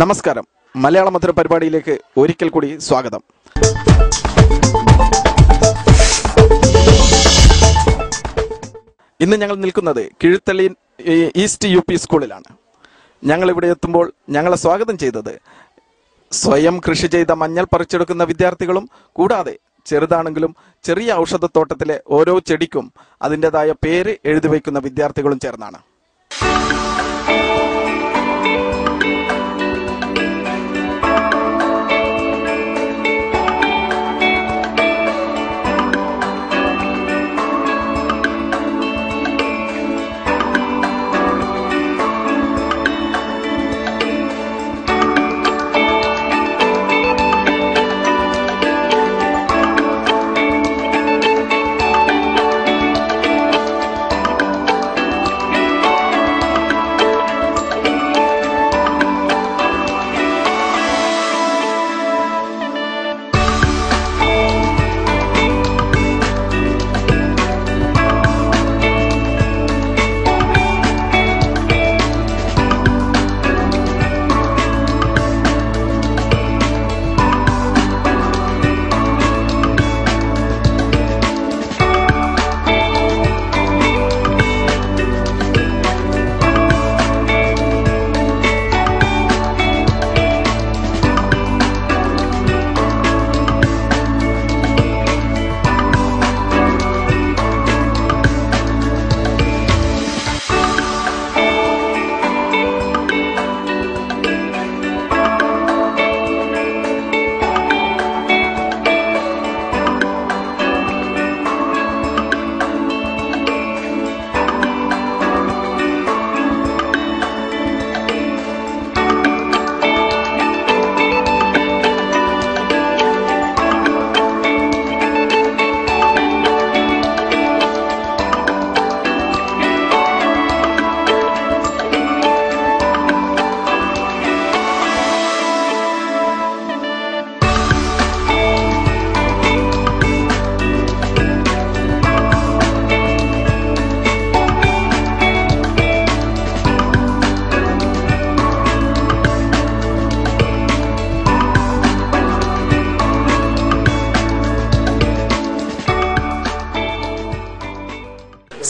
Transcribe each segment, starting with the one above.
നമസ്കാരം. മലയാള മധുര പരിപാടിയിലേക്ക് ഒരിക്കൽ കൂടി സ്വാഗതം. ഇന്ന് ഞങ്ങൾ നിൽക്കുന്നത് കിഴുത്തള്ളി ഈസ്റ്റ് യു പി സ്കൂളിലാണ്. ഞങ്ങൾ ഇവിടെ എത്തുമ്പോൾ ഞങ്ങളെ സ്വാഗതം ചെയ്തത് സ്വയം കൃഷി ചെയ്ത മഞ്ഞൾ പറിച്ചെടുക്കുന്ന വിദ്യാർത്ഥികളും കൂടാതെ ചെറുതാണെങ്കിലും ചെറിയ ഔഷധത്തോട്ടത്തിലെ ഓരോ ചെടിക്കും അതിന്റെതായ പേര് എഴുതി വയ്ക്കുന്ന വിദ്യാർത്ഥികളും ചേർന്നാണ്.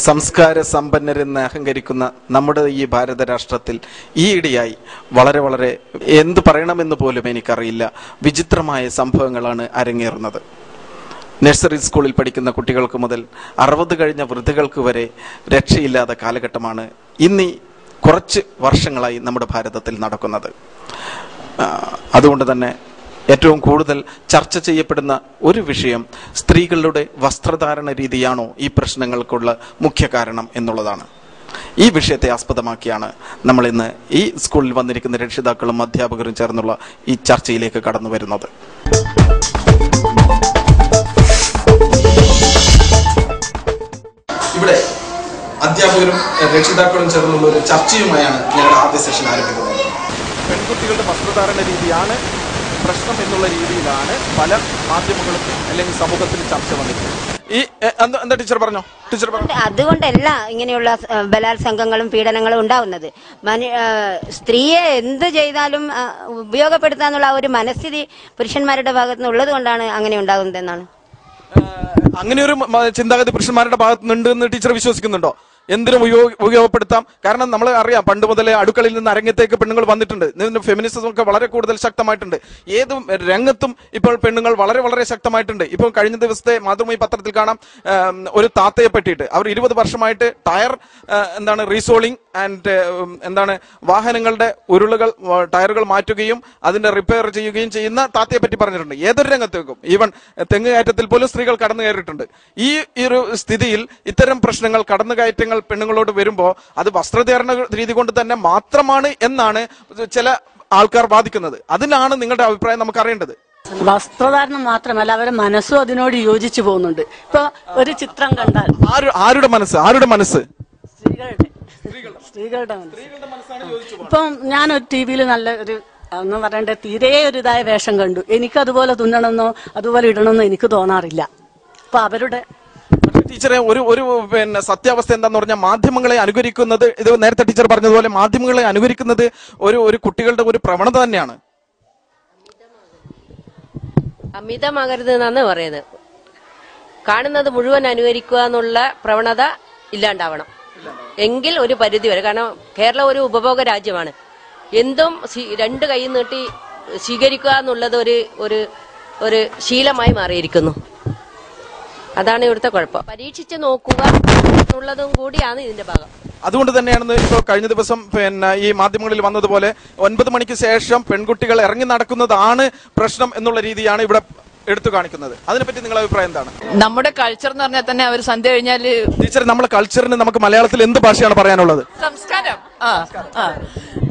സംസ്കാര സമ്പന്നരെന്ന് അഹങ്കരിക്കുന്ന നമ്മുടെ ഈ ഭാരത രാഷ്ട്രത്തിൽ ഈയിടെയായി വളരെ വളരെ എന്ത് പറയണമെന്ന് പോലും എനിക്കറിയില്ല. വിചിത്രമായ സംഭവങ്ങളാണ് അരങ്ങേറുന്നത്. നഴ്സറി സ്കൂളിൽ പഠിക്കുന്ന കുട്ടികൾക്ക് മുതൽ അറുപത് കഴിഞ്ഞ വൃദ്ധകൾക്ക് വരെ രക്ഷയില്ലാത്ത കാലഘട്ടമാണ് ഇന്നീ കുറച്ച് വർഷങ്ങളായി നമ്മുടെ ഭാരതത്തിൽ നടക്കുന്നത്. അതുകൊണ്ട് തന്നെ ഏറ്റവും കൂടുതൽ ചർച്ച ചെയ്യപ്പെടുന്ന ഒരു വിഷയം സ്ത്രീകളുടെ വസ്ത്രധാരണ രീതിയാണോ ഈ പ്രശ്നങ്ങൾക്കുള്ള മുഖ്യ കാരണം എന്നുള്ളതാണ്. ഈ വിഷയത്തെ ആസ്പദമാക്കിയാണ് നമ്മൾ ഇന്ന് ഈ സ്കൂളിൽ വന്നിരിക്കുന്ന രക്ഷിതാക്കളും അധ്യാപകരും ചേർന്നുള്ള ഈ ചർച്ചയിലേക്ക് കടന്നു വരുന്നത്. ഇവിടെ അധ്യാപകരും രക്ഷിതാക്കളും ചേർന്നുള്ള ഒരു ചർച്ചയുമായാണ് ഞങ്ങളുടെ ആദ്യ സെഷൻ ആരംഭിക്കുന്നത്. പെൺകുട്ടികളുടെ വസ്ത്രധാരണ രീതിയാണ് പ്രശ്നം എന്നുള്ള രീതിയിലാണ് പല മാധ്യമങ്ങളും അല്ലെങ്കിൽ സമൂഹത്തിൽ ചർച്ച വന്നിട്ടുള്ളത്. ഈ എന്താ ടീച്ചർ പറഞ്ഞോ? ടീച്ചർ പറഞ്ഞു? അതുകൊണ്ടല്ല ഇങ്ങനെയുള്ള ബലാത്സംഗങ്ങളും പീഡനങ്ങളും ഉണ്ടാവുന്നത്. സ്ത്രീയെ എന്ത് ചെയ്താലും ഉപയോഗപ്പെടുത്താനുള്ള ഒരു മനസ്ഥിതി പുരുഷന്മാരുടെ ഭാഗത്ത് നിന്ന് ഉള്ളത് കൊണ്ടാണ് അങ്ങനെ ഉണ്ടാകുന്നതെന്നാണ് അങ്ങനെ ഒരു ചിന്താഗതി പുരുഷന്മാരുടെ ഭാഗത്ത് നിന്നുണ്ട് എന്ന് ടീച്ചർ വിശ്വസിക്കുന്നുണ്ടോ? എന്തിനും ഉപയോഗ ഉപയോഗപ്പെടുത്താം. കാരണം നമ്മൾ അറിയാം പണ്ട് മുതലേ അടുക്കളയിൽ നിന്ന് അരങ്ങത്തേക്ക് പെണ്ണുങ്ങൾ വന്നിട്ടുണ്ട്. ഇതിന് ഫെമിനിസം ഒക്കെ വളരെ കൂടുതൽ ശക്തമായിട്ടുണ്ട്. ഏത് രംഗത്തും ഇപ്പോൾ പെണ്ണുങ്ങൾ വളരെ വളരെ ശക്തമായിട്ടുണ്ട്. ഇപ്പോൾ കഴിഞ്ഞ ദിവസത്തെ മാതൃഭൂമി പത്രത്തിൽ കാണാം ഒരു താത്തയെ പറ്റിയിട്ട്. അവർ ഇരുപത് വർഷമായിട്ട് ടയർ എന്താണ് റീസോളിംഗ് ആൻഡ് എന്താണ് വാഹനങ്ങളുടെ ഉരുളുകൾ ടയറുകൾ മാറ്റുകയും അതിന്റെ റിപ്പയർ ചെയ്യുകയും ചെയ്യുന്ന താത്തയെ പറ്റി പറഞ്ഞിട്ടുണ്ട്. ഏതൊരു രംഗത്തേക്കും ഈവൻ തെങ്ങ് കയറ്റത്തിൽ പോലും സ്ത്രീകൾ കടന്നു കയറിയിട്ടുണ്ട്. ഈ ഈ ഒരു സ്ഥിതിയിൽ ഇത്തരം പ്രശ്നങ്ങൾ കടന്നുകയറ്റങ്ങൾ പെണ്ണുങ്ങളോട് വരുമ്പോൾ അത് വസ്ത്രധാരണ രീതി കൊണ്ട് തന്നെ മാത്രമാണ് എന്നാണ് ചില ആൾക്കാർ വാദിക്കുന്നത്. അതിനാണ് നിങ്ങളുടെ അഭിപ്രായം നമുക്ക് അറിയേണ്ടത് വസ്ത്രധാരണം മാത്രമല്ല അവരുടെ മനസ്സും അതിനോട് യോജിച്ചു പോകുന്നുണ്ട്. ഇപ്പൊ ഒരു ചിത്രം കണ്ടാൽ ആരുടെ മനസ്സ്? ആരുടെ മനസ്സ്? സ്ത്രീകളുടെ. സ്ത്രീകളുടെ മനസ്സ്. ഇപ്പം ഞാൻ ഒരു ടി വിയിൽ നല്ല ഒരു എന്ന് പറയണ്ടേ തീരെ ഒരു ഇതായ വേഷം കണ്ടു. എനിക്ക് അതുപോലെ തുന്നണമെന്നോ അതുപോലെ ഇടണമെന്നോ എനിക്ക് തോന്നാറില്ല. അപ്പൊ അവരുടെ ടീച്ചറെ ഒരു ഒരു പിന്നെ സത്യാവസ്ഥ എന്താന്ന് പറഞ്ഞാൽ മാധ്യമങ്ങളെ അനുകരിക്കുന്നത് ഇത് നേരത്തെ ടീച്ചർ പറഞ്ഞതുപോലെ മാധ്യമങ്ങളെ അനുകരിക്കുന്നത് ഒരു ഒരു കുട്ടികളുടെ ഒരു പ്രവണത തന്നെയാണ്. അമിതമാകരുത് എന്നാണ് പറയുന്നത്. കാണുന്നത് മുഴുവൻ അനുകരിക്കുക എന്നുള്ള പ്രവണത ഇല്ലാണ്ടാവണം. എങ്കിൽ ഒരു പരിധി വരെ. കാരണം കേരളം ഒരു ഉപഭോഗ രാജ്യമാണ്. എന്തും രണ്ട് കൈ നീട്ടി സ്വീകരിക്കുക എന്നുള്ളത് ഒരു ഒരു ഒരു ശീലമായി മാറിയിരിക്കുന്നു. അതാണ് ഇവിടുത്തെ കുഴപ്പം. പരീക്ഷിച്ച് നോക്കുക എന്നുള്ളതും കൂടിയാണ് ഇതിന്റെ ഭാഗം. അതുകൊണ്ട് തന്നെയാണ് ഇപ്പോൾ കഴിഞ്ഞ ദിവസം പിന്നെ ഈ മാധ്യമങ്ങളിൽ വന്നതുപോലെ ഒൻപത് മണിക്ക് ശേഷം പെൺകുട്ടികൾ ഇറങ്ങി നടക്കുന്നതാണ് പ്രശ്നം എന്നുള്ള രീതിയാണ് ഇവിടെ എടുത്തു കാണിക്കുന്നത്. അതിനെപ്പറ്റി നിങ്ങളുടെ അഭിപ്രായം എന്താണ്? നമ്മുടെ കൾച്ചർ എന്ന് പറഞ്ഞാൽ തന്നെ അവർ സന്ധ്യ കഴിഞ്ഞാൽ ടീച്ചർ നമ്മുടെ കൾച്ചറിന് നമുക്ക് മലയാളത്തിൽ എന്ത് ഭാഷയാണ് പറയാനുള്ളത്? സംസ്കാരം. ആ ആ.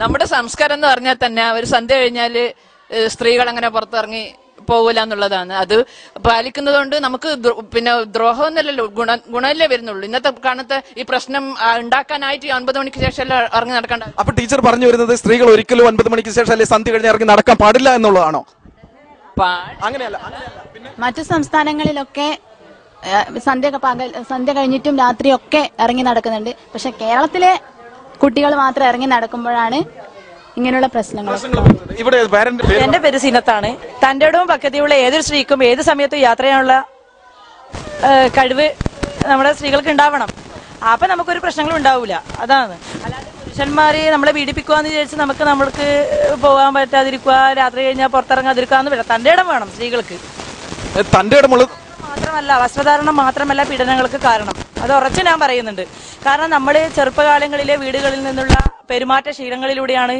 നമ്മുടെ സംസ്കാരം എന്ന് പറഞ്ഞാൽ തന്നെ അവർ സന്ധ്യ കഴിഞ്ഞാൽ സ്ത്രീകൾ അങ്ങനെ പുറത്തിറങ്ങി പോകില്ല എന്നുള്ളതാണ്. അത് പാലിക്കുന്നതുകൊണ്ട് നമുക്ക് പിന്നെ ദ്രോഹം എന്നല്ലല്ലോ ഗുണ ഗുണമല്ലേ വരുന്നുള്ളൂ. ഇന്നത്തെ കാലത്ത് ഈ പ്രശ്നം ഉണ്ടാക്കാനായിട്ട് ഒൻപത് മണിക്ക് ശേഷം ഇറങ്ങി നടക്കണ്ട അപ്പൊ ടീച്ചർ പറഞ്ഞു വരുന്നത് സ്ത്രീകൾ ഒരിക്കലും ഒൻപത് മണിക്ക് ശേഷം അല്ലെങ്കിൽ സന്ധ്യ കഴിഞ്ഞ് ഇറങ്ങി നടക്കാൻ പാടില്ല എന്നുള്ളതാണോ? അങ്ങനെയല്ല. മറ്റു സംസ്ഥാനങ്ങളിലൊക്കെ സന്ധ്യ പകൽ സന്ധ്യ കഴിഞ്ഞിട്ടും രാത്രിയൊക്കെ ഇറങ്ങി നടക്കുന്നുണ്ട്. പക്ഷെ കേരളത്തിലെ കുട്ടികൾ മാത്രം ഇറങ്ങി നടക്കുമ്പോഴാണ് ഇങ്ങനെയുള്ള പ്രശ്നങ്ങൾ. ഇവിടെ എന്റെ പേര് സീനത്താണ്. തന്റെ ഇടവും പക്കത്തിയുള്ള ഏതൊരു സ്ത്രീക്കും ഏത് സമയത്തും യാത്ര ചെയ്യാനുള്ള കഴിവ് നമ്മുടെ സ്ത്രീകൾക്ക് ഉണ്ടാവണം. അപ്പൊ നമുക്കൊരു പ്രശ്നങ്ങളും ഉണ്ടാവില്ല അതാണ്. അല്ലാതെ പുരുഷന്മാര് നമ്മളെ പീഡിപ്പിക്കുവാന്ന് വിചാരിച്ച് നമുക്ക് നമ്മൾക്ക് പോകാൻ പറ്റാതിരിക്കുക രാത്രി കഴിഞ്ഞാൽ പുറത്തിറങ്ങാതിരിക്കുക എന്ന് വരാം തന്റെ ഇടം വേണം സ്ത്രീകൾക്ക്. തന്റെ ഇടമുള്ളത് മാത്രമല്ല വസ്ത്രധാരണം മാത്രമല്ല പീഡനങ്ങൾക്ക് കാരണം. അത് ഉറച്ചു ഞാൻ പറയുന്നുണ്ട്. കാരണം നമ്മൾ ചെറുപ്പകാലങ്ങളിലെ വീടുകളിൽ നിന്നുള്ള പെരുമാറ്റ ശീലങ്ങളിലൂടെയാണ്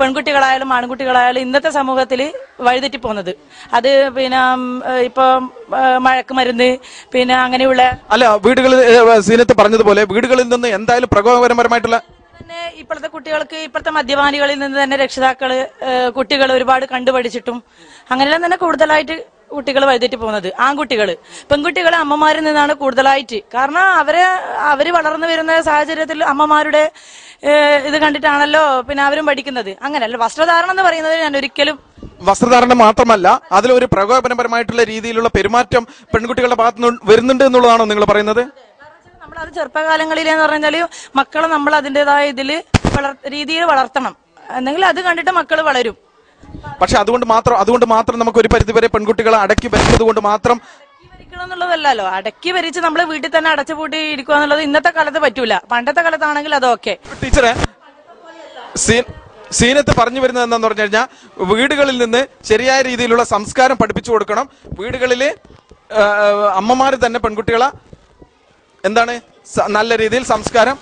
പെൺകുട്ടികളായാലും ആൺകുട്ടികളായാലും ഇന്നത്തെ സമൂഹത്തിൽ വഴിതെറ്റി പോകുന്നത് അത് പിന്നെ ഇപ്പൊ മഴക്ക് മരുന്ന് ഏഹ്, മഴക്കുമരുന്ന് പിന്നെ അങ്ങനെയുള്ള അല്ല വീടുകളിൽ സീനത്ത് പറഞ്ഞതുപോലെ വീടുകളിൽ നിന്ന് എന്തായാലും പ്രകോപനപരമായിട്ടുള്ള തന്നെ ഇപ്പോഴത്തെ കുട്ടികൾക്ക് ഇപ്പോഴത്തെ മദ്യപാനികളിൽ നിന്ന് തന്നെ രക്ഷിതാക്കൾ കുട്ടികൾ ഒരുപാട് കണ്ടുപഠിച്ചിട്ടും അങ്ങനെയെല്ലാം തന്നെ കൂടുതലായിട്ട് കുട്ടികൾ വഴുതിട്ട് പോകുന്നത്. ആൺകുട്ടികൾ പെൺകുട്ടികൾ അമ്മമാരിൽ നിന്നാണ് കൂടുതലായിട്ട്. കാരണം അവരെ അവർ വളർന്നു വരുന്ന സാഹചര്യത്തിൽ അമ്മമാരുടെ ഇത് കണ്ടിട്ടാണല്ലോ പിന്നെ അവരും പഠിക്കുന്നത്. അങ്ങനെയല്ല. വസ്ത്രധാരണം എന്ന് പറയുന്നത് ഞാൻ ഒരിക്കലും വസ്ത്രധാരണം മാത്രമല്ല അതിലൊരു പ്രകോപനപരമായിട്ടുള്ള രീതിയിലുള്ള പെരുമാറ്റം പെൺകുട്ടികളുടെ ഭാഗത്ത് നിന്ന് വരുന്നുണ്ട് എന്നുള്ളതാണോ നിങ്ങൾ പറയുന്നത്? നമ്മളത് ചെറുപ്പകാലങ്ങളിലെന്ന് പറഞ്ഞാൽ മക്കളെ നമ്മൾ അതിന്റെതായ ഇതിൽ രീതിയിൽ വളർത്തണം. എന്നെങ്കിൽ അത് കണ്ടിട്ട് മക്കൾ വളരും. പക്ഷെ അതുകൊണ്ട് മാത്രം അതുകൊണ്ട് മാത്രം നമുക്ക് ഒരു പരിധിവരെ പെൺകുട്ടികളെ അടക്കി വരുന്നത് കൊണ്ട് മാത്രം അടക്കി എന്നുള്ളതല്ലല്ലോ. അടക്കി ഭരിച്ച് നമ്മൾ വീട്ടിൽ തന്നെ അടച്ചുപൂട്ടി ഇരിക്കുക എന്നുള്ളത് ഇന്നത്തെ കാലത്ത് പറ്റൂല. പണ്ടത്തെ കാലത്താണെങ്കിൽ അതൊക്കെ ടീച്ചറെ സീൻ- സീനത്ത് പറഞ്ഞു വരുന്നത് എന്താന്ന് പറഞ്ഞു കഴിഞ്ഞാൽ വീടുകളിൽ നിന്ന് ശരിയായ രീതിയിലുള്ള സംസ്കാരം പഠിപ്പിച്ചു കൊടുക്കണം. വീടുകളിൽ അമ്മമാര് തന്നെ പെൺകുട്ടികളെ എന്താണ്? നല്ല രീതിയിൽ സംസ്കാരം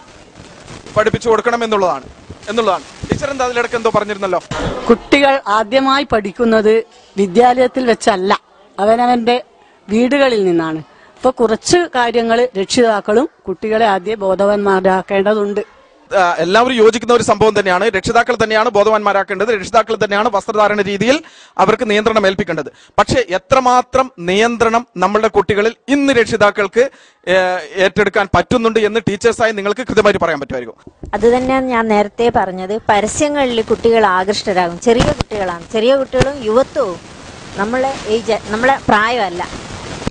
പഠിപ്പിച്ചു കൊടുക്കണം എന്നുള്ളതാണ്. എന്നുള്ളതാണ്. ടീച്ചർ എന്താ അതിലിടക്ക് എന്തോ പറഞ്ഞിരുന്നല്ലോ? കുട്ടികൾ ആദ്യമായി പഠിക്കുന്നത് വിദ്യാലയത്തിൽ വെച്ചല്ല. അവനവന്റെ വീടുകളിൽ നിന്നാണ്. ഇപ്പൊ കുറച്ച് കാര്യങ്ങൾ രക്ഷിതാക്കളും കുട്ടികളെ ആദ്യം ബോധവാന്മാരാക്കേണ്ടതുണ്ട്. എല്ലാവരും യോജിക്കുന്ന ഒരു സംഭവം തന്നെയാണ്. രക്ഷിതാക്കൾ തന്നെയാണ് ബോധവാന്മാരാക്കേണ്ടത്. രക്ഷിതാക്കൾ തന്നെയാണ് വസ്ത്രധാരണ രീതിയിൽ അവർക്ക് നിയന്ത്രണം ഏൽപ്പിക്കേണ്ടത്. പക്ഷേ എത്രമാത്രം നിയന്ത്രണം നമ്മളുടെ കുട്ടികളിൽ ഇന്ന് രക്ഷിതാക്കൾക്ക് ഏറ്റെടുക്കാൻ പറ്റുന്നുണ്ട് എന്ന് ടീച്ചേഴ്സായി നിങ്ങൾക്ക് കൃത്യമായിട്ട് പറയാൻ പറ്റുമായിരിക്കും. അത് തന്നെയാണ് ഞാൻ നേരത്തെ പറഞ്ഞത്. പരസ്യങ്ങളിൽ കുട്ടികൾ ആകൃഷ്ടരാകും. ചെറിയ കുട്ടികളാണ്. ചെറിയ കുട്ടികളും യുവത്വവും നമ്മളെ ഏജ് നമ്മളെ പ്രായമല്ല.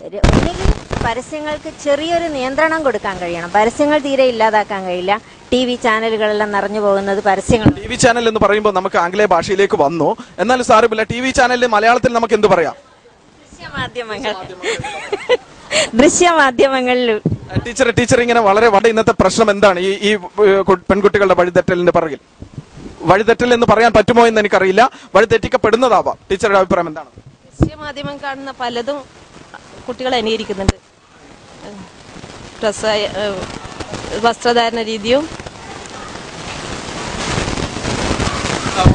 ഒന്നുകിൽ പരസ്യങ്ങൾക്ക് ചെറിയൊരു നിയന്ത്രണം കൊടുക്കാൻ കഴിയണം. പരസ്യങ്ങൾ തീരെ ഇല്ലാതാക്കാൻ കഴിയില്ല. ടി വി ചാനലുകളെല്ലാം നിറഞ്ഞു പോകുന്നത് പരസ്യങ്ങൾ ടി വി ചാനൽ എന്ന് പറയുമ്പോൾ നമുക്ക് ആംഗലേയ ഭാഷയിലേക്ക് വന്നു. എന്നാലും സാരമില്ല ടി വി ചാനലിൽ മലയാളത്തിൽ നമുക്ക് എന്ത് പറയാം? ദൃശ്യമാധ്യമങ്ങൾ. ദൃശ്യമാധ്യമങ്ങളിൽ. ടീച്ചർ ടീച്ചർ ഇങ്ങനെ വളരെ വട ഇന്നത്തെ പ്രശ്നം എന്താണ്? ഈ ഈ പെൺകുട്ടികളുടെ വഴിതെറ്റലിന്റെ പിറകിൽ. വഴിതെറ്റൽ എന്ന് പറയാൻ പറ്റുമോ എന്ന് എനിക്കറിയില്ല. വഴിതെറ്റിക്കപ്പെടുന്നതാവാം. ടീച്ചറുടെ അഭിപ്രായം എന്താണ്? ദൃശ്യമാധ്യമം കാണുന്ന പലതും കുട്ടികളെ അനുകരിക്കുന്നുണ്ട് ഡ്രസ് വസ്ത്രധാരണ രീതിയും.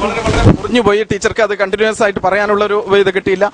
വളരെ പോയി ടീച്ചർക്ക് അത് കണ്ടിന്യൂസ് ആയിട്ട് പറയാനുള്ള ഒരു ഇത് കിട്ടിയില്ല.